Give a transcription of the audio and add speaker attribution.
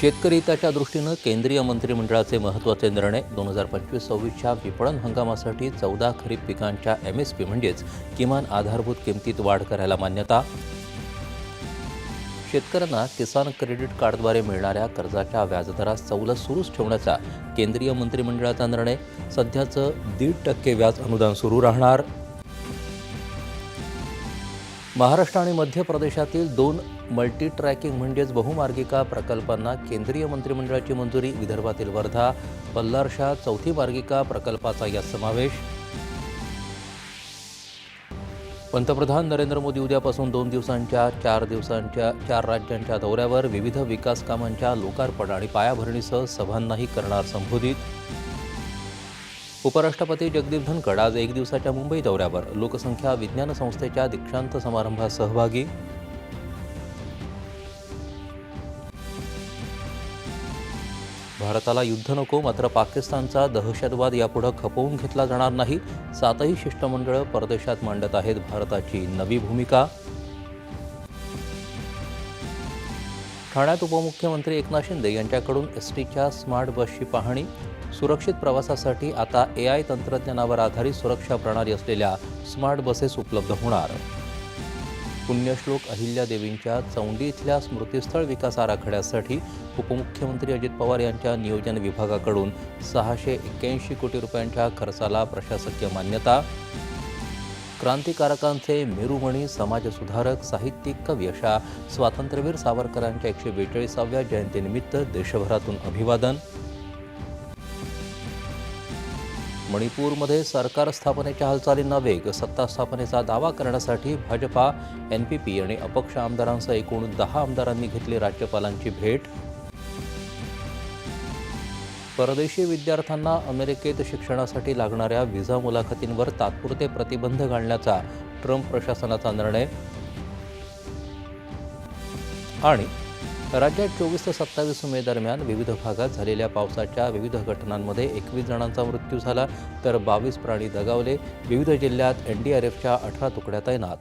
Speaker 1: शेतकरी हिताच्या दृष्टीनं केंद्रीय मंत्रिमंडळाचे महत्त्वाचे निर्णय दोन हजार पंचवीस सव्वीसच्या विपणन हंगामासाठी चौदा खरीप पिकांच्या एम एस पी म्हणजेच किमान आधारभूत किमतीत वाढ करायला मान्यता. शेतकऱ्यांना किसान क्रेडिट कार्डद्वारे मिळणाऱ्या कर्जाच्या व्याजदरात सवलत सुरूच ठेवण्याचा केंद्रीय मंत्रिमंडळाचा निर्णय. सध्याचं दीड टक्के व्याज अनुदान सुरू राहणार. महाराष्ट्र आणि मध्य प्रदेशातील दोन मल्टी ट्रॅकिंग म्हणजेच बहुमार्गिका प्रकल्पांना केंद्रीय मंत्रिमंडळाची मंजुरी विदर्भातील वर्धा पल्लारशा चौथी मार्गिका प्रकल्पाचा यात समावेश. पंतप्रधान नरेंद्र मोदी उद्यापासून दोन दिवसांच्या चार दिवसांच्या चार राज्यांच्या दौऱ्यावर विविध विकास कामांच्या लोकार्पण आणि पायाभरणीसह सभांनाही करणार संबोधित. उपराष्ट्रपती जगदीप धनखड आज एक दिवसाच्या मुंबई दौऱ्यावर. लोकसंख्या विज्ञान संस्थेच्या दीक्षांत समारंभात सहभागी. भारताला युद्ध नको मात्र पाकिस्तानचा दहशतवाद यापुढे खपवून घेतला जाणार नाही. सातही शिष्टमंडळं परदेशात मांडत आहेत भारताची नवी भूमिका. ठाण्यात उपमुख्यमंत्री एकनाथ शिंदे यांच्याकडून एस टीच्या स्मार्ट बसची पाहणी सुरक्षित प्रवासासाठी आता ए आय तंत्रज्ञानावर आधारित सुरक्षा प्रणाली असलेल्या स्मार्ट बसेस उपलब्ध होणार. पुण्यश्लोक अहिल्यादेवींच्या चौंडी इथल्या स्मृतीस्थळ विकास आराखड्यासाठी उपमुख्यमंत्री अजित पवार यांच्या नियोजन विभागाकडून सहाशे एक्क्याऐंशी कोटी रुपयांच्या खर्चाला प्रशासकीय मान्यता क्रांतिकारकांचे मेरुमणी समाजसुधारक साहित्यिक कवी अशा स्वातंत्र्यवीर सावरकरांच्या एकशे बेचाळीसाव्या जयंतीनिमित्त देशभरातून अभिवादन. मणिपूरमध्ये सरकार स्थापनेच्या हालचालींना वेग सत्ता स्थापनेचा दावा करण्यासाठी भाजपा एन पी पी आणि अपक्ष आमदारांसह एकूण दहा आमदारांनी घेतली राज्यपालांची भेट. परदेशी विद्यार्थ्यांना अमेरिकेत शिक्षणासाठी लागणाऱ्या व्हिसा मुलाखतींवर तात्पुरते प्रतिबंध घालण्याचा ट्रम्प प्रशासनाचा निर्णय. आणि राज्यात चोवीस ते सत्तावीस मे दरम्यान विविध भागात झालेल्या पावसाच्या विविध घटनांमध्ये एकवीस जणांचा मृत्यू झाला तर बावीस प्राणी दगावले. विविध जिल्ह्यात एनडीआरएफच्या अठरा तुकड्या तैनात.